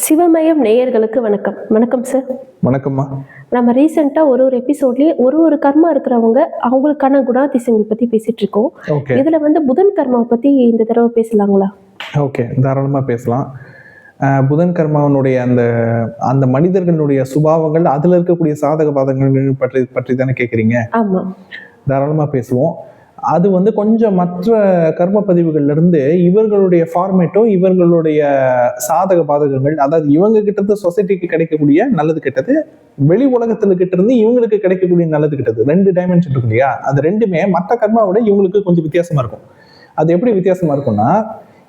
சிவமயம் நேயர்களுக்கு வணக்கம். வணக்கம் சார் வணக்கம்மா. நம்ம ரீசெண்டாக ஒரு ஒரு எபிசோட்லயும் ஒரு ஒரு கர்மா இருக்கிறவங்க அவங்களுக்கான குணாதிசயங்கள் பத்தி பேசிட்டு இருக்கோம். இதுல வந்து புதன் கர்மாவை பத்தி இந்த தடவை பேசலாங்களா? ஓகே தாராளமாக பேசலாம். புதன் கர்மாவனுடைய அந்த அந்த மனிதர்களுடைய சுபாவங்கள் அதில் இருக்கக்கூடிய சாதக பாதகங்கள் பற்றி பற்றி தானே கேட்குறீங்க ஆமா. தாராளமாக பேசுவோம். அது வந்து கொஞ்சம் மற்ற கர்ம பதிவுகள்லேருந்து இவர்களுடைய ஃபார்மேட்டோ இவர்களுடைய சாதக பாதகங்கள் அதாவது இவங்க கிட்டது சொசைட்டிக்கு கிடைக்கக்கூடிய நல்லது கெட்டது வெளி உலகத்துல கிட்ட இருந்து இவங்களுக்கு கிடைக்கக்கூடிய நல்லது கெட்டது ரெண்டு டைமென்ஷன் இருக்கு இல்லையா? அது ரெண்டுமே மற்ற கர்மாவோட இவங்களுக்கு கொஞ்சம் வித்தியாசமா இருக்கும். அது எப்படி வித்தியாசமா இருக்கும்னா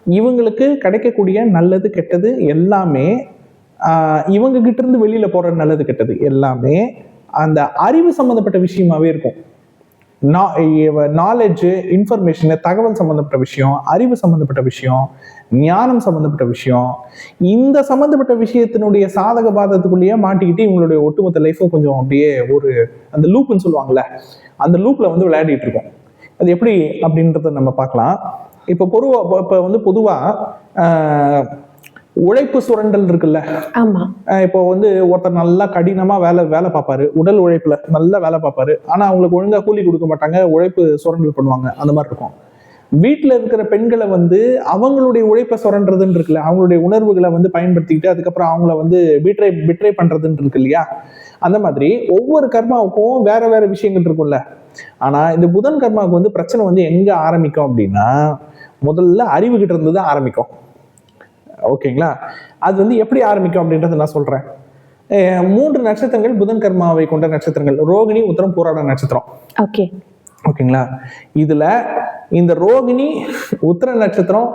இவங்களுக்கு கிடைக்கக்கூடிய நல்லது கெட்டது எல்லாமே இவங்க கிட்ட இருந்து வெளியில போற நல்லது கெட்டது எல்லாமே அந்த அறிவு சம்மந்தப்பட்ட விஷயமாவே இருக்கும். நாலேஜு இன்ஃபர்மேஷனு தகவல் சம்மந்தப்பட்ட விஷயம் அறிவு சம்மந்தப்பட்ட விஷயம் ஞானம் சம்மந்தப்பட்ட விஷயம் இந்த சம்மந்தப்பட்ட விஷயத்தினுடைய சாதக பாதத்துக்குள்ளேயே மாட்டிக்கிட்டு இவங்களுடைய ஒட்டுமொத்த லைஃப்பும் கொஞ்சம் அப்படியே ஒரு அந்த லூப்னு சொல்லுவாங்கல்ல அந்த லூப்பில் வந்து விளையாடிட்டு இருக்கோம். அது எப்படி அப்படின்றத நம்ம பார்க்கலாம். இப்போ பொதுவாக இப்போ வந்து பொதுவாக உழைப்பு சுரண்டல் இருக்குல்ல? இப்போ வந்து ஒருத்தர் நல்லா கடினமா வேலை வேலை பார்ப்பாரு. உடல் உழைப்புல நல்லா வேலை பார்ப்பாரு. ஆனா அவங்களுக்கு ஒழுங்கா கூலி கொடுக்க மாட்டாங்க உழைப்பு சுரண்டல் பண்ணுவாங்க. அந்த மாதிரி இருக்கும். வீட்டில் இருக்கிற பெண்களை வந்து அவங்களுடைய உழைப்பை சுரண்டுறதுன்னு இருக்குல்ல. அவங்களுடைய உணர்வுகளை வந்து பயன்படுத்திக்கிட்டு அதுக்கப்புறம் அவங்கள வந்து பிட்ரை பிட்ரை பண்றதுன்னு இருக்கு இல்லையா? அந்த மாதிரி ஒவ்வொரு கர்மாவுக்கும் வேற வேற விஷயங்கள் இருக்கும்ல. ஆனா இந்த புதன் கர்மாவுக்கு வந்து பிரச்சனை வந்து எங்க ஆரம்பிக்கும் அப்படின்னா முதல்ல அறிவு கிட்ட இருந்து தான் ஆரம்பிக்கும். ஓகேங்களா? அது வந்து எப்படி ஆரம்பிக்கும் அப்படின்றத நான் சொல்றேன். மூன்று நட்சத்திரங்கள் புதன் கர்மாவை கொண்ட நட்சத்திரங்கள். ரோகிணி உத்தரம் பூராட நட்சத்திரம். ஓகே. ஓகேங்களா? இதுல இந்த ரோகிணி உத்தர நட்சத்திரம்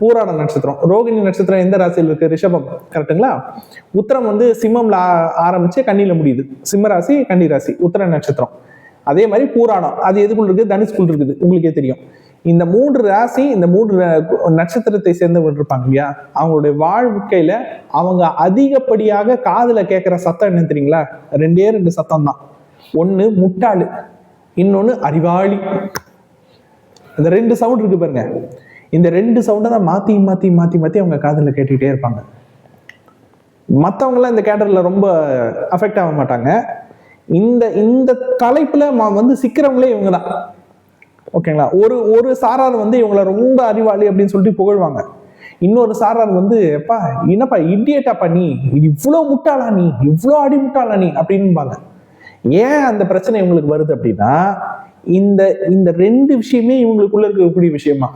பூராட நட்சத்திரம். ரோகிணி நட்சத்திரம் எந்த ராசியில் இருக்கு? ரிஷபம். கரெக்ட்டுங்களா உத்தரம் வந்து சிம்மம்ல ஆரம்பிச்சு கன்னியில முடியுது. சிம்ம ராசி கன்னி ராசி உத்தர நட்சத்திரம். அதே மாதிரி பூராடம். அது எதுக்குள்ள இருக்குது தனுஷ்குள் இருக்குது. உங்களுக்கே தெரியும். இந்த மூன்று ராசி இந்த மூன்று நட்சத்திரத்தை சேர்ந்தவங்க இருப்பாங்க இல்லையா? அவங்களுடைய வாழ்க்கையில அவங்க அதிகப்படியாக காதுல கேட்கிற சத்தம் என்ன தெரியுங்களா? ரெண்டே ரெண்டு சத்தம் தான் ஒன்று முட்டாளு இன்னொன்னு அறிவாளி. இந்த ரெண்டு சவுண்ட் இருக்கு பாருங்க. இந்த ரெண்டு சவுண்டை தான் மாத்தி மாத்தி மாத்தி மாத்தி அவங்க காதுல கேட்டுக்கிட்டே இருப்பாங்க. மற்றவங்களாம் இந்த கேட்டரில் ரொம்ப அஃபெக்ட் ஆக மாட்டாங்க. இந்த இந்த தலைப்புல ம- வந்து சிக்கிறவங்களே இவங்க தான் ஓகேங்களா? ஒரு ஒரு சாரார் வந்து இவங்கள ரொம்ப அறிவாளி அப்படின்னு சொல்லிட்டு புகழ்வாங்க. இன்னொரு சாரார் வந்து எப்பா என்னப்பா இடியேட்டாப்பா நீ? இவ்வளோ முட்டாளா நீ? இவ்வளோ அடி முட்டாளா நீ? அப்படின்பாங்க. ஏன் அந்த பிரச்சனை இவங்களுக்கு வருது அப்படின்னா இந்த இந்த ரெண்டு விஷயமே இவங்களுக்குள்ள இருக்கக்கூடிய விஷயமா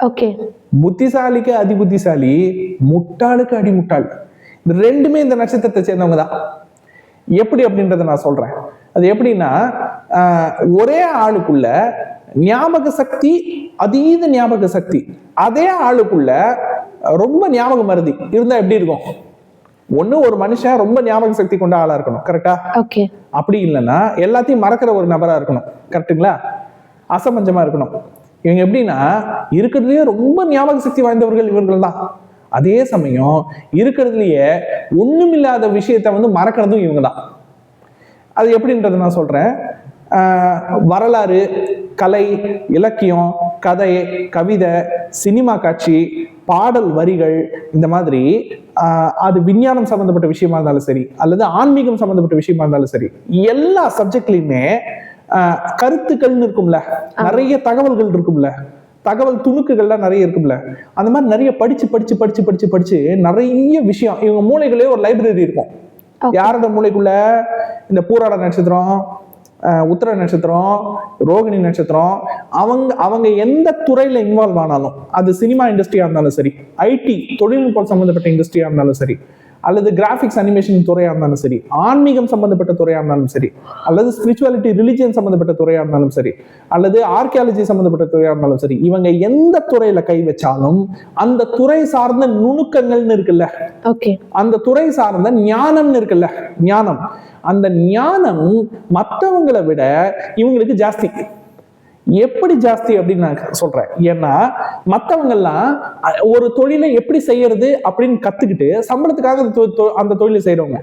ஓகே. புத்திசாலிக்கு அதி புத்திசாலி முட்டாளுக்கு அடி முட்டாள் இந்த ரெண்டுமே இந்த நட்சத்திரத்தை சேர்ந்தவங்க தான் எப்படி அப்படின்றத நான் சொல்றேன். அது எப்படின்னா ஒரே ஆளுக்குள்ள ஞாபக சக்தி அதீத ஞாபக சக்தி. அதே ஆளுக்குள்ள ரொம்ப ஞாபக மருதி இருந்தா எப்படி இருக்கும்? ஒண்ணு ஒரு மனுஷன் ரொம்ப ஞாபக சக்தி கொண்ட ஆளா இருக்கணும். கரெக்டா அப்படி இல்லைன்னா எல்லாத்தையும் மறக்கிற ஒரு நபரா இருக்கணும். கரெக்ட்டுங்களா அசமஞ்சமா இருக்கணும். இவங்க எப்படின்னா இருக்கிறதுலயே ரொம்ப ஞாபக சக்தி வாய்ந்தவர்கள் இவர்கள் தான். அதே சமயம் இருக்கிறதுலயே ஒண்ணுமில்லாத விஷயத்த வந்து மறக்கிறதும் இவங்க தான். அது எப்படின்றத நான் சொல்றேன். வரலாறு கலை இலக்கியம் கதை கவிதை சினிமா காட்சி பாடல் வரிகள் இந்த மாதிரி அது விஞ்ஞானம் சம்பந்தப்பட்ட விஷயமா இருந்தாலும் சரி அல்லது ஆன்மீகம் சம்பந்தப்பட்ட விஷயமா இருந்தாலும் சரி எல்லா சப்ஜெக்ட்லயுமே கருத்துக்கள்னு இருக்கும்ல. நிறைய தகவல்கள் இருக்கும்ல. தகவல் துணுக்குகள்லாம் நிறைய இருக்கும்ல. அந்த மாதிரி நிறைய படிச்சு படிச்சு படிச்சு படிச்சு படிச்சு நிறைய விஷயம். இவங்க மூளைகளே ஒரு லைப்ரரி இருக்கும். யாரோட மூளைக்குள்ள? இந்த பூராட நட்சத்திரம் உத்திர நட்சத்திரம் ரோகிணி நட்சத்திரம் அவங்க அவங்க எந்த துறையில இன்வால்வ் ஆனாலும் அது சினிமா இண்டஸ்ட்ரியா இருந்தாலும் சரி ஐடி தொழில்நுட்பம் சம்பந்தப்பட்ட இண்டஸ்ட்ரியா இருந்தாலும் சரி அல்லது கிராஃபிக்ஸ் அனிமேஷன் துறையா இருந்தாலும் சரி ஆன்மீகம் சம்பந்தப்பட்ட துறையா இருந்தாலும் சரி அல்லது ஸ்பிரிச்சுவாலிட்டி ரிலிஜியன் சம்பந்தப்பட்ட துறையா இருந்தாலும் சரி அல்லது ஆர்கியாலஜி சம்பந்தப்பட்ட துறையா இருந்தாலும் சரி இவங்க எந்த துறையில கை வச்சாலும் அந்த துறை சார்ந்த நுணுக்கங்கள்னு இருக்குல்ல ஓகே அந்த துறை சார்ந்த ஞானம்னு இருக்குல்ல ஞானம் அந்த ஞானம் மற்றவங்களை விட இவங்களுக்கு ஜாஸ்தி. எப்படி ஜாஸ்தி அப்படின்னு நான் சொல்றேன். ஏன்னா மற்றவங்கெல்லாம் ஒரு தொழிலை எப்படி செய்யறது அப்படின்னு கத்துக்கிட்டு சம்பளத்துக்காக அந்த தொழிலை செய்றவங்க.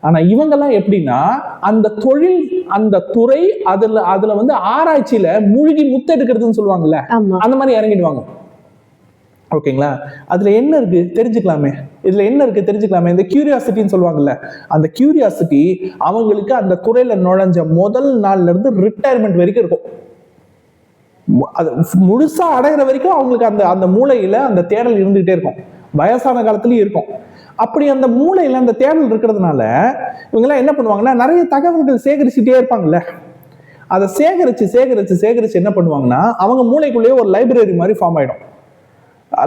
ஆனா இவங்கெல்லாம் எப்படின்னா அந்த தொழில் அந்த துறை அதுல அதுல வந்து ஆராய்ச்சியில மூழ்கி முத்தெடுக்கிறதுன்னு சொல்லுவாங்கல்ல அந்த மாதிரி இறங்கிடுவாங்க. ஓகேங்களா? அதுல என்ன இருக்கு? தெரிஞ்சுக்கலாமே. இதுல என்ன இருக்கு தெரிஞ்சுக்கலாமே? இந்த கியூரியாசிட்டின்னு சொல்லுவாங்கல்ல. அந்த கியூரியாசிட்டி அவங்களுக்கு அந்த துறையில நுழைஞ்ச முதல் நாள்ல இருந்து ரிட்டையர்மெண்ட் வரைக்கும் இருக்கும். அது முழுசா அடையிற வரைக்கும் அவங்களுக்கு அந்த அந்த மூளையில அந்த தேடல் இருந்துகிட்டே இருக்கும். வயசான காலத்துலயும் இருக்கும். அப்படி அந்த மூளையில அந்த தேடல் இருக்கிறதுனால இவங்கெல்லாம் என்ன பண்ணுவாங்கன்னா நிறைய தகவல்கள் சேகரிச்சுட்டே இருப்பாங்கல்ல. அதை சேகரிச்சு சேகரிச்சு சேகரிச்சு என்ன பண்ணுவாங்கன்னா அவங்க மூளைக்குள்ளேயே ஒரு லைப்ரரி மாதிரி ஃபார்ம் ஆயிடும்.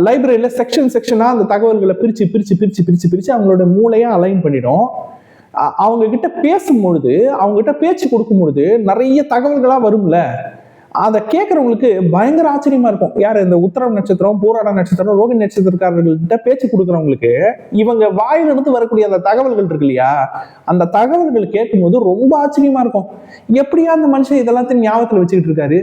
லைப்ரரியில் செக்ஷன் செக்ஷனாக அந்த தகவல்களை பிரித்து பிரித்து பிரித்து பிரித்து பிரித்து அவங்களோட மூளையை அலைன் பண்ணிடும். அவங்க கிட்ட பேசும்பொழுது அவங்ககிட்ட பேச்சு கொடுக்கும் பொழுது நிறைய தகவல்களாக வரும்ல? அதை கேட்குறவங்களுக்கு பயங்கர ஆச்சரியமா இருக்கும். யார் இந்த உத்தரம் நட்சத்திரம் பூராடா நட்சத்திரம் ரோகி நட்சத்திரக்காரர்கள்ட்ட பேச்சு கொடுக்குறவங்களுக்கு இவங்க வாயிலிருந்து வரக்கூடிய அந்த தகவல்கள் இருக்கு இல்லையா? அந்த தகவல்கள் கேட்கும்போது ரொம்ப ஆச்சரியமா இருக்கும். எப்படியா அந்த மனுஷன் இதெல்லாத்தையும் ஞாபகத்தில் வச்சுக்கிட்டு இருக்காரு?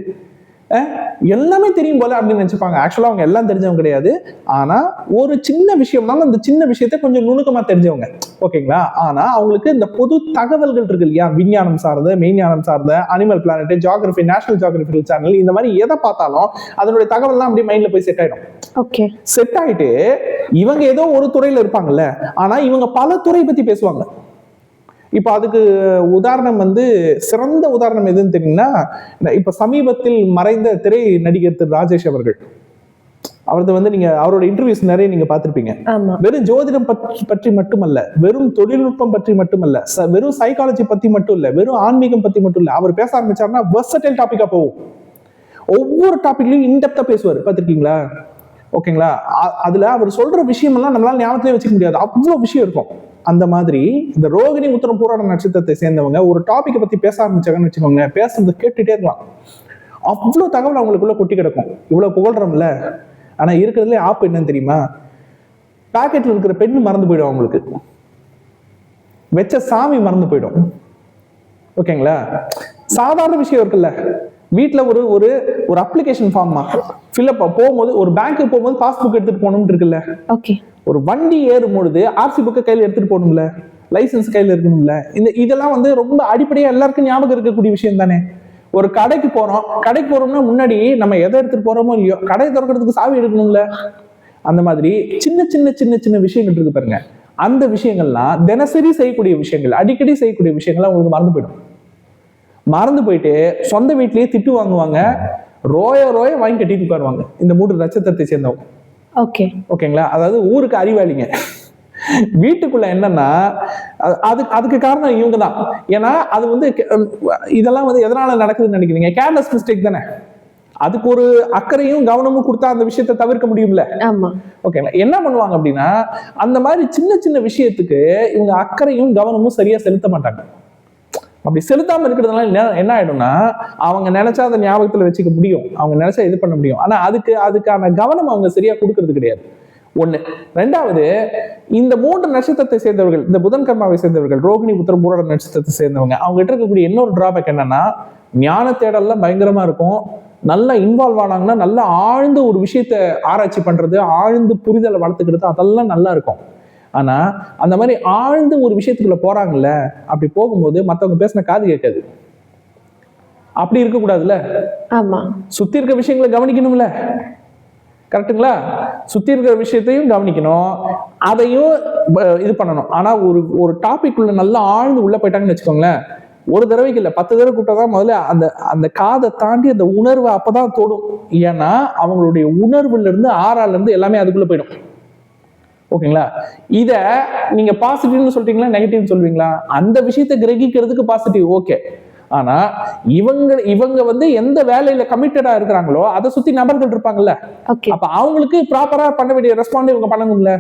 எல்லாமே தெரியும் போல அப்படின்னு நினைச்சுப்பாங்க. ஆக்சுவலா அவங்க எல்லாம் தெரிஞ்சவங்க கிடையாது. ஆனா ஒரு சின்ன விஷயம்னாலும் அந்த சின்ன விஷயத்தை கொஞ்சம் நுணுக்கமா தெரிஞ்சவங்க. ஓகேங்களா? ஆனா அவங்களுக்கு இந்த பொது தகவல்கள் இருக்கு இல்லையா? விஞ்ஞானம் சார்ந்த மெய்ஞானம் சார்ந்த animal planet geography national geographical channel இந்த மாதிரி எதை பார்த்தாலும் அதனுடைய தகவல்லாம் அப்படியே மைண்ட்ல போய் செட் ஆயிடும். ஓகே செட் ஆயிட்டு இவங்க ஏதோ ஒரு துறையில இருப்பாங்கல்ல? ஆனா இவங்க பல துறை பத்தி பேசுவாங்க. இப்ப அதுக்கு உதாரணம் வந்து சிறந்த உதாரணம் எதுன்னு தெரியுங்கன்னா இப்ப சமீபத்தில் மறைந்த திரை நடிகர் திரு ராஜேஷ் அவர்கள். அவரது வந்து நீங்க அவரோட இன்டர்வியூஸ் நிறைய நீங்க பார்த்திருப்பீங்க. வெறும் ஜோதிடம் பற்றி பற்றி மட்டுமல்ல வெறும் தொழில்நுட்பம் பற்றி மட்டுமல்ல வெறும் சைக்காலஜி பத்தி மட்டும் இல்ல வெறும் ஆன்மீகம் பத்தி மட்டும் இல்ல அவர் பேச ஆரம்பிச்சாருன்னா வெர்சடைல் டாபிக்கா போகும். ஒவ்வொரு டாபிக்லயும் இன்டெப்தா பேசுவார். பார்த்திருக்கீங்களா? ஓகேங்களா? அதுல அவர் சொல்ற விஷயம் எல்லாம் நம்மளால ஞாபகத்திலே வச்சுக்க முடியாது. அவ்வளவு விஷயம் இருக்கும். அந்த மாதிரி இந்த ரோகிணி உத்தரம் பூராட நட்சத்திரத்தை சேர்ந்தவங்க ஒரு டாபிக்கை பத்தி பேச ஆரம்பிச்சாங்கன்னு வச்சுக்கோங்க பேசுறது கேட்டுட்டே இருக்கலாம். அவ்வளவு தகவல் அவங்களுக்குள்ள கொட்டி கிடக்கும். இவ்வளவு புகழ்றோம்ல? ஆனா இருக்கிறதுலே ஆப் என்னன்னு தெரியுமா? பாக்கெட்ல இருக்கிற பெண் மறந்து போயிடும் அவங்களுக்கு. வச்ச சாமி மறந்து போயிடும். ஓகேங்களா? சாதாரண விஷயம் இருக்குல்ல? வீட்டில் ஒரு ஒரு ஒரு அப்ளிகேஷன் ஃபார்மா ஃபில்அப் போகும்போது ஒரு பேங்க்கு போகும்போது பாஸ்புக் எடுத்துட்டு போகணும்னு இருக்குல்ல? ஓகே ஒரு வண்டி ஏறும் பொழுது ஆர்சி புக்கை கையில் எடுத்துகிட்டு போகணும்ல? லைசென்ஸ் கையில் இருக்கணும்ல? இந்த இதெல்லாம் வந்து ரொம்ப அடிப்படையாக எல்லாருக்கும் ஞாபகம் இருக்கக்கூடிய விஷயம் தானே? ஒரு கடைக்கு போகிறோம் கடைக்கு போகிறோம்னா முன்னாடி நம்ம எதை எடுத்துட்டு போகிறோமோ இல்லையோ கடையை திறக்கிறதுக்கு சாவி எடுக்கணும்ல? அந்த மாதிரி சின்ன சின்ன சின்ன சின்ன விஷயங்கள் இருக்கு பாருங்க. அந்த விஷயங்கள்லாம் தினசரி செய்யக்கூடிய விஷயங்கள் அடிக்கடி செய்யக்கூடிய விஷயங்கள்லாம் உங்களுக்கு மறந்து போயிடும். மறந்து போயிட்டு சொந்த வீட்லேயே திட்டு வாங்குவாங்க. ரோய ரோய வாங்கி கட்டிட்டு உட்காருவாங்க. இந்த மூன்று நட்சத்திரத்தை சேர்ந்தவங்க. ஓகே ஓகேங்களா அதாவது ஊருக்கு அறிவாளிங்க. வீட்டுக்குள்ள என்னன்னா அது- அதுக்கு காரணம் இவங்க தான் ஏன்னா அது வந்து இதெல்லாம் வந்து எதனால நடக்குதுன்னு நினைக்கிறீங்க? கேர்லெஸ் மிஸ்டேக் தானே. அதுக்கு ஒரு அக்கறையும் கவனமும் கொடுத்தா அந்த விஷயத்தை தவிர்க்க முடியும்ல. ஓகேங்களா என்ன பண்ணுவாங்க அப்படின்னா அந்த மாதிரி சின்ன சின்ன விஷயத்துக்கு இவங்க அக்கறையும் கவனமும் சரியா செலுத்த மாட்டாங்க. அப்படி செலுத்தாமல் இருக்கிறதுனால என்ன ஆகிடும்னா ஆயிடும்னா அவங்க நினைச்சா அதை ஞாபகத்தில் வச்சுக்க முடியும். அவங்க நினைச்சா இது பண்ண முடியும். ஆனால் அதுக்கு அதுக்கான கவனம் அவங்க சரியா கொடுக்கறது கிடையாது. ஒன்று ரெண்டாவது இந்த மூன்று நட்சத்திரத்தை சேர்ந்தவர்கள் இந்த புதன் கர்மாவை சேர்ந்தவர்கள் ரோகிணி உத்தர பூராட நட்சத்திரத்தை சேர்ந்தவங்க அவங்க கிட்ட இருக்கக்கூடிய இன்னொரு டிராபேக் என்னன்னா ஞான தேடல்லாம் பயங்கரமா இருக்கும். நல்லா இன்வால்வ் ஆனாங்கன்னா நல்லா ஆழ்ந்து ஒரு விஷயத்த ஆராய்ச்சி பண்றது ஆழ்ந்து புரிதலை வளர்த்துக்கிறது அதெல்லாம் நல்லா இருக்கும். ஆனா அந்த மாதிரி ஆழ்ந்து ஒரு விஷயத்துக்குள்ள போறாங்கல்ல அப்படி போகும்போது மத்தவங்க பேசின காது கேட்காது. அப்படி இருக்கக்கூடாதுல்ல? ஆமா. சுத்தி இருக்க விஷயங்களை கவனிக்கணும்ல? கரெக்ட்டுங்களா? சுத்தி இருக்கிற விஷயத்தையும் கவனிக்கணும். அதையும் இது பண்ணணும். ஆனா ஒரு ஒரு டாபிக் உள்ள நல்லா ஆழ்ந்து உள்ள போயிட்டாங்கன்னு வச்சுக்கோங்களேன் ஒரு தடவைக்கு இல்ல பத்து தடவை கூப்பிட்டா முதல்ல அந்த அந்த காதை தாண்டி அந்த உணர்வு அப்பதான் தோடும். ஏன்னா அவங்களுடைய உணர்வுல இருந்து ஆறால இருந்து எல்லாமே அதுக்குள்ள போயிடும். ஓகேங்களா? இத நீங்க பாசிட்டிவ்னு சொல்றீங்களா நெகட்டிவ்னு சொல்வீங்களா? அந்த விஷயத்தை கிரகிக்கிறதுக்கு பாசிட்டிவ் ஓகே. ஆனா இவங்க இவங்க வந்து எந்த வேலையில கமிட்டடா இருக்கிறாங்களோ அதை சுத்தி நபர்கள் இருப்பாங்கல்ல. அப்ப அவங்களுக்கு ப்ராப்பரா பண்ண வேண்டிய ரெஸ்பாண்ட் இவங்க பண்ணணும்ல.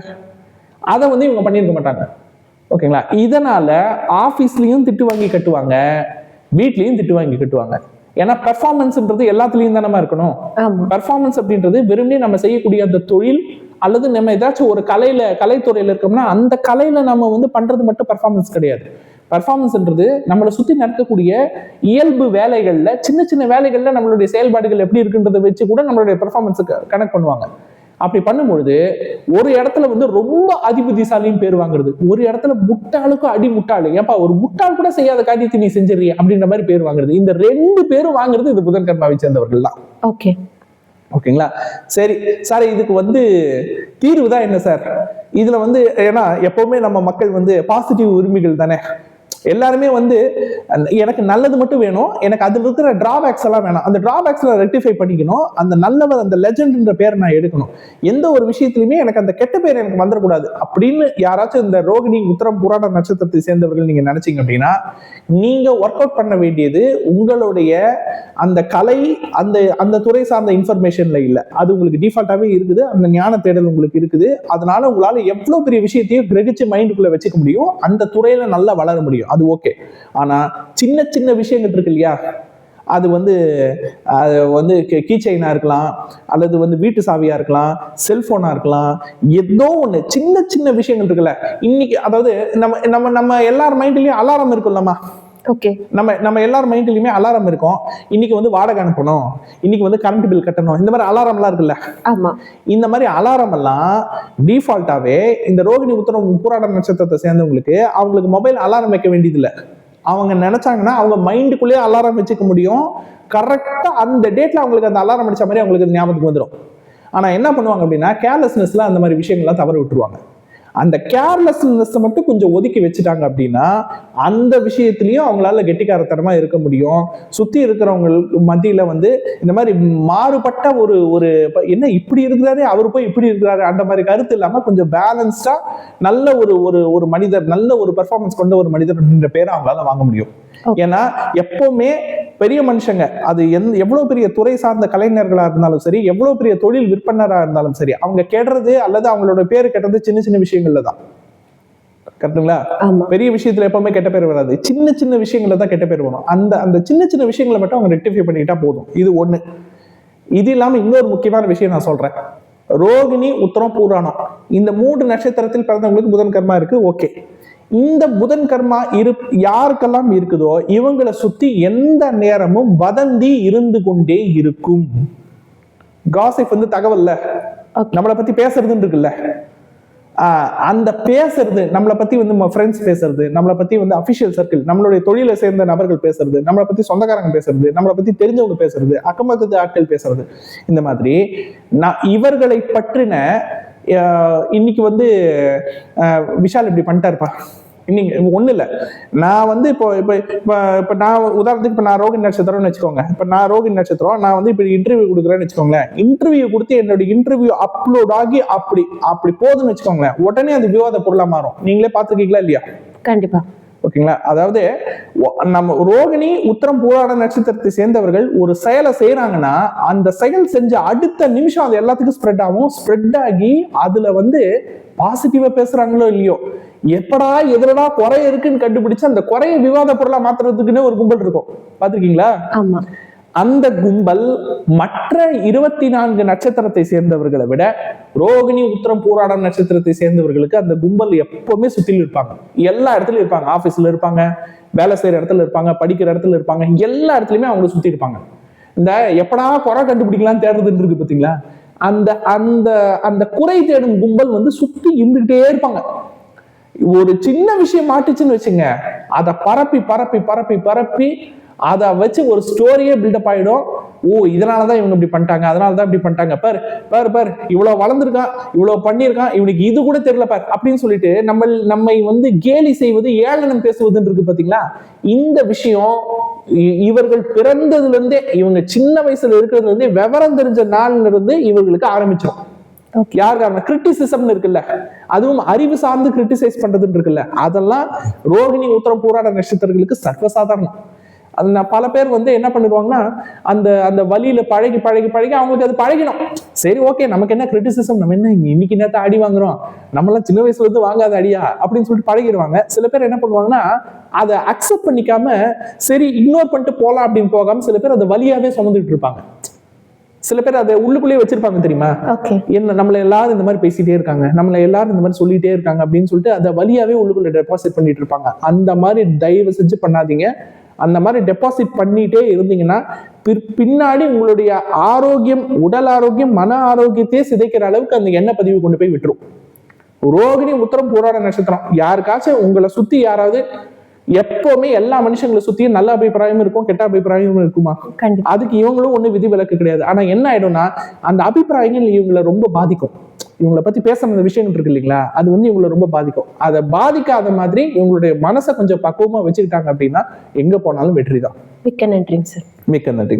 அதை வந்து இவங்க பண்ணியிருக்க மாட்டாங்க. ஓகேங்களா? இதனால ஆபீஸ்லயும் திட்டு வாங்கி கட்டுவாங்க வீட்லயும் திட்டு வாங்கி கட்டுவாங்க. ஏன்னா பெர்ஃபார்மன்ஸ்ன்றது எல்லாத்துலயும் தானே இருக்கணும். பெர்ஃபார்மன்ஸ் அப்படின்றது வெறுமனே நம்ம செய்யக்கூடிய அந்த தொழில் அல்லது நம்ம ஏதாச்சும் ஒரு கலையில கலைத்துறையில இருக்கோம்னா அந்த கலையில நம்ம வந்து பண்றது மட்டும் பர்ஃபார்மன்ஸ் கிடையாது. பர்ஃபார்மன்ஸ்ன்றது நம்மளை சுத்தி நடக்கக்கூடிய இயல்பு வேலைகள்ல சின்ன சின்ன வேலைகள்ல நம்மளுடைய செயல்பாடுகள் எப்படி இருக்குன்றதை வச்சு கூட நம்மளுடைய பெர்ஃபார்மன்ஸுக்கு கனெக்ட் பண்ணுவாங்க. அப்படி பண்ணும்பொழுது ஒரு இடத்துல வந்து ரொம்ப அதிபுத்திசாலியும் பேர் வாங்குறது. ஒரு இடத்துல முட்டாளுக்கும் அடி முட்டாளு. ஏப்பா ஒரு முட்டாள் கூட செய்யாத காரியத்தை நீ செஞ்சிடறிய அப்படின்ற மாதிரி பேர் வாங்குறது. இந்த ரெண்டு பேரும் வாங்குறது இந்த புதன் கர்மாவை சேர்ந்தவர்கள் தான் ஓகே ஓகேங்களா? சரி சார் இதுக்கு வந்து தீர்வு தான் என்ன சார்? இதுல வந்து ஏன்னா எப்பவுமே நம்ம மக்கள் வந்து பாசிட்டிவ் உரிமைகள் தானே? எல்லாருமே வந்து எனக்கு நல்லது மட்டும் வேணும் எனக்கு அதில் இருக்கிற டிராபேக்ஸ் எல்லாம் வேணும். அந்த டிராபேக்ஸில் ரெக்டிஃபை பண்ணிக்கணும். அந்த நல்லவர் அந்த லெஜெண்ட்ன்ற பேரை நான் எடுக்கணும். எந்த ஒரு விஷயத்துலையுமே எனக்கு அந்த கெட்ட பேர் எனக்கு வந்துடக்கூடாது. அப்படின்னு யாராச்சும் இந்த ரோகிணி உத்தரம் புராண நட்சத்திரத்தை சேர்ந்தவர்கள் நீங்கள் நினைச்சிங்க அப்படின்னா நீங்கள் ஒர்க் அவுட் பண்ண வேண்டியது உங்களுடைய அந்த கலை அந்த அந்த துறை சார்ந்த இன்ஃபர்மேஷனில் இல்லை. அது உங்களுக்கு டிஃபால்ட்டாகவே இருக்குது. அந்த ஞான தேடல் உங்களுக்கு இருக்குது. அதனால உங்களால் எவ்வளோ பெரிய விஷயத்தையும் கிரகிச்சு மைண்டுக்குள்ளே வச்சுக்க முடியும். அந்த துறையில் நல்லா வளர முடியும். அது ஓகே ஆனால் சின்ன சின்ன விஷயங்கள் இருக்கு இல்லையா? அது வந்து அது வந்து கீ செயினாக இருக்கலாம் அல்லது வந்து வீட்டு சாவியாக இருக்கலாம் செல்ஃபோனாக இருக்கலாம் ஏதோ ஒன்று சின்ன சின்ன விஷயங்கள் இருக்குல்ல. இன்னைக்கு அதாவது நம்ம நம்ம நம்ம எல்லார் மைண்ட்லேயும் அலாரம் இருக்குல்லம்மா ஓகே நம்ம நம்ம எல்லார் மைண்ட்லயுமே அலாரம் இருக்கும். இன்னைக்கு வந்து வாடகை அனுப்பணும். இன்னைக்கு வந்து கரண்ட் பில் கட்டணும். இந்த மாதிரி அலாரம்லாம் இருக்குல்ல? ஆமா. இந்த மாதிரி அலாரம் எல்லாம் டிஃபால்ட்டாவே இந்த ரோகிணி உத்தரம் பூராட நட்சத்திரத்தை சேர்ந்தவங்களுக்கு அவங்களுக்கு மொபைல் அலாரம் வைக்க வேண்டியதில்லை. அவங்க நினைச்சாங்கன்னா அவங்க மைண்டுக்குள்ளேயே அலாரம் வச்சுக்க முடியும். கரெக்டா அந்த டேட்ல அவங்களுக்கு அந்த அலாரம் அடிச்ச மாதிரி அவங்களுக்கு ஞாபகத்துக்கு வந்துடும் ஆனா என்ன பண்ணுவாங்க அப்படின்னா கேர்லெஸ்னஸ்ல அந்த மாதிரி விஷயங்கள்லாம் தவற விட்டுருவாங்க. அந்த கேர்லெஸ்னஸ் மட்டும் கொஞ்சம் ஒதுக்கி வச்சுட்டாங்க அப்படின்னா அந்த விஷயத்திலயும் அவங்களால கெட்டிக்காரத்தனமா இருக்க முடியும் சுத்தி இருக்கிறவங்களுக்கு மத்தியில வந்து இந்த மாதிரி மாறுபட்ட ஒரு ஒரு என்ன இப்படி இருக்கிறாரு அவர் போய் இப்படி இருக்கிறாரு அந்த மாதிரி கருத்து இல்லாம கொஞ்சம் பேலன்ஸ்டா நல்ல ஒரு ஒரு ஒரு மனிதர் நல்ல ஒரு பெர்ஃபார்மன்ஸ் கொண்ட ஒரு மனிதர் அப்படின்ற பேரை அவங்களால வாங்க முடியும். ஏன்னா எப்பவுமே பெரிய மனுஷங்க. அது எந்த எவ்வளவு பெரிய துறை சார்ந்த கலைஞர்களா இருந்தாலும் சரி எவ்வளவு பெரிய தொழில் விற்பனரா இருந்தாலும் சரி அவங்க கெடுறது அல்லது அவங்களோட பேர் கெட்டது சின்ன சின்ன விஷயங்கள்ல தான். கரெக்டுங்களா பெரிய விஷயத்துல எப்பவுமே கெட்ட பேர் வராது. சின்ன சின்ன விஷயங்கள்ல தான் கெட்ட பேர் வரும். அந்த அந்த சின்ன சின்ன விஷயங்களை மட்டும் அவங்க ரெக்டிஃபை பண்ணிக்கிட்டா போதும். இது ஒண்ணு. இது இல்லாம இன்னொரு முக்கியமான விஷயம் நான் சொல்றேன். ரோகிணி உத்தரம் பூராணம். இந்த மூன்று நட்சத்திரத்தில் பிறந்தவங்களுக்கு புதன் கர்மா இருக்கு. ஓகே. இந்த புதன் கர்மா இரு யாருக்கெல்லாம் இருக்குதோ இவங்களை சுத்தி எந்த நேரமும் வதந்தி இருந்து கொண்டே இருக்கும். காசிப் வந்து தகவல்ல. நம்மளை பத்தி பேசுறதுன்னு இருக்குல்ல. அந்த பேசுறது நம்மளை பத்தி வந்து ஃப்ரெண்ட்ஸ் பேசுறது நம்மளை பத்தி வந்து அபிஷியல் சர்க்கிள் நம்மளுடைய தொழிலை சேர்ந்த நபர்கள் பேசுறது நம்மளை பத்தி சொந்தக்காரங்க பேசுறது நம்மளை பத்தி தெரிஞ்சவங்க பேசுறது அக்கம் பக்கத்து ஆட்கள் பேசுறது. இந்த மாதிரி நான் இவர்களை பற்றின இன்னைக்கு வந்து விஷால் இப்படி பண்ணிட்டாருப்பா. இன்னைக்கு ஒண்ணு இல்ல. நான் வந்து இப்போ இப்போ இப்போ இப்போ நான் உதாரணத்துக்கு இப்போ நான் ரோகிணி நட்சத்திரம்னு வச்சுக்கோங்க. இப்போ நான் ரோகிணி நட்சத்திரம் நான் வந்து இப்போ இன்டர்வியூ கொடுக்குறேன்னு வச்சுக்கோங்களேன். இன்டர்வியூ கொடுத்து என்னோட இன்டர்வியூ அப்லோட் ஆகி அப்படி அப்படி போதுன்னு வச்சுக்கோங்களேன். உடனே அது விவாத பொருளா மாறும். நீங்களே பார்த்துருக்கீங்களா இல்லையா? கண்டிப்பா. ஓகேங்களா? அதாவது நம்ம ரோகிணி உத்தரம் பூராட நட்சத்திரத்தை சேர்ந்தவர்கள் ஒரு செயலை செய்யறாங்கன்னா அந்த செயல் செஞ்ச அடுத்த நிமிஷம் அது எல்லாத்துக்கும் ஸ்ப்ரெட் ஆகும். ஸ்ப்ரெட் ஆகி அதுல வந்து பாசிட்டிவா பேசுறாங்களோ இல்லையோ? எப்படா எதிரடா குறை இருக்குன்னு கண்டுபிடிச்சு அந்த குறைய விவாத பொருளா மாத்துறதுக்குன்னே ஒரு கும்பல் இருக்கும். பாத்திருக்கீங்களா ஆமா. அந்த கும்பல் மற்ற இருபத்தி நான்கு நட்சத்திரத்தை சேர்ந்தவர்களை விட ரோகிணி உத்தரம் பூராடம் நட்சத்திரத்தை சேர்ந்தவர்களுக்கு அந்த கும்பல் எப்பவுமே சுத்திலும் இருப்பாங்க. எல்லா இடத்துலயும் இருப்பாங்க. ஆபீஸ்ல இருப்பாங்க வேலை செய்யற இடத்துல இருப்பாங்க படிக்கிற இடத்துல இருப்பாங்க. எல்லா இடத்துலயுமே அவங்க சுத்தி இருப்பாங்க. இந்த எப்படா குறை கண்டுபிடிக்கலாம்னு தேடுறதுன்னு இருக்கு பாத்தீங்களா? அந்த அந்த அந்த குறை தேடும் கும்பல் வந்து சுத்தி இருந்துகிட்டே இருப்பாங்க. ஒரு சின்ன விஷயம் மாட்டுச்சுன்னு வச்சுங்க. அதை பரப்பி பரப்பி பரப்பி பரப்பி அதை வச்சு ஒரு ஸ்டோரியே பில்டப் ஆயிடும். ஓ இதனாலதான் இவங்க இப்படி பண்ணிட்டாங்க அதனால தான் இப்படி பண்ணிட்டாங்க. பார் பார் பார் இவ்வளவு வளர்ந்துருக்கான் இவ்வளவு பண்ணியிருக்கான் இவனுக்கு இது கூட தெரியல பார் அப்படின்னு சொல்லிட்டு நம்ம நம்மை வந்து கேலி செய்வது ஏளனம் பேசுவதுன்னு இருக்கு பாத்தீங்களா? இந்த விஷயம் இ- இவர்கள் பிறந்ததுல இருந்தே இவங்க சின்ன வயசுல இருக்கிறதுல இருந்தே விவரம் தெரிஞ்ச நாள்ல இருந்து இவர்களுக்கு ஆரம்பிச்சிடும் யார் காரணம்? கிரிட்டிசிசம்னு இருக்குல்ல. அதுவும் அறிவு சார்ந்து கிரிட்டிசைஸ் பண்றதுன்னு இருக்குல்ல. அதெல்லாம் ரோகிணி உத்தரம் போராட நட்சத்திரங்களுக்கு சர்வசாதாரணம். அது நான் பல பேர் வந்து என்ன பண்ணிடுவாங்கன்னா அந்த அந்த வழியில பழகி பழகி பழகி அவங்களுக்கு அது பழகிடும். சரி ஓகே நமக்கு என்ன கிரிட்டிசிசம் நம்ம என்ன இன்னைக்கு நேரத்தை அடி வாங்குறோம்? நம்மளாம் சின்ன வயசுல இருந்து வாங்காத அடியா? அப்படின்னு சொல்லிட்டு பழகிடுவாங்க. சில பேர் என்ன பண்ணுவாங்கன்னா அதை அக்செப்ட் பண்ணிக்காம சரி இக்னோர் பண்ணிட்டு போலாம் அப்படின்னு போகாம சில பேர் அதை வழியாவே சுமந்துட்டு இருப்பாங்க. சில பேர் அதை உள்ளுக்குள்ளேயே வச்சிருப்பாங்க தெரியுமா? என்ன நம்மள எல்லாரும் இந்த மாதிரி பேசிட்டே இருக்காங்க. நம்மள எல்லாரும் இந்த மாதிரி சொல்லிட்டே இருக்காங்க அப்படின்னு சொல்லிட்டு அதை வழியாவே உள்ளுக்குள்ள டெபாசிட் பண்ணிட்டு இருப்பாங்க. அந்த மாதிரி தயவு செஞ்சு பண்ணாதீங்க. அந்த மாதிரி டெபாசிட் பண்ணிட்டே இருந்தீங்கன்னா பிற்- பின்னாடி உங்களுடைய ஆரோக்கியம் உடல் ஆரோக்கியம் மன ஆரோக்கியத்தையே சிதைக்கிற அளவுக்கு அந்த எண்ணெய் பதிவு கொண்டு போய் விட்டுரும். ரோகிணி உத்தரம் போராட நட்சத்திரம். யாருக்காச்சும் உங்களை சுத்தி யாராவது எப்பவுமே எல்லா மனுஷங்களை சுத்தியும் நல்ல அபிப்பிராயமும் இருக்கும் கெட்ட அபிப்பிராயமும் இருக்குமா? அதுக்கு இவங்களும் ஒண்ணு விதிவிலக்கு கிடையாது. ஆனா என்ன ஆயிடும்னா அந்த அபிப்பிராயங்கள் இவங்களை ரொம்ப பாதிக்கும். இவங்களை பத்தி பேசுற விஷயங்கள் இருக்கு இல்லைங்களா? அது வந்து இவங்களை ரொம்ப பாதிக்கும். அதை பாதிக்காத மாதிரி இவங்களுடைய மனசை கொஞ்சம் பக்குவமா வச்சுக்கிட்டாங்க அப்படின்னா எங்க போனாலும் வெற்றி தான் மிக்க நன்றிங்க சார் மிக்க நன்றி.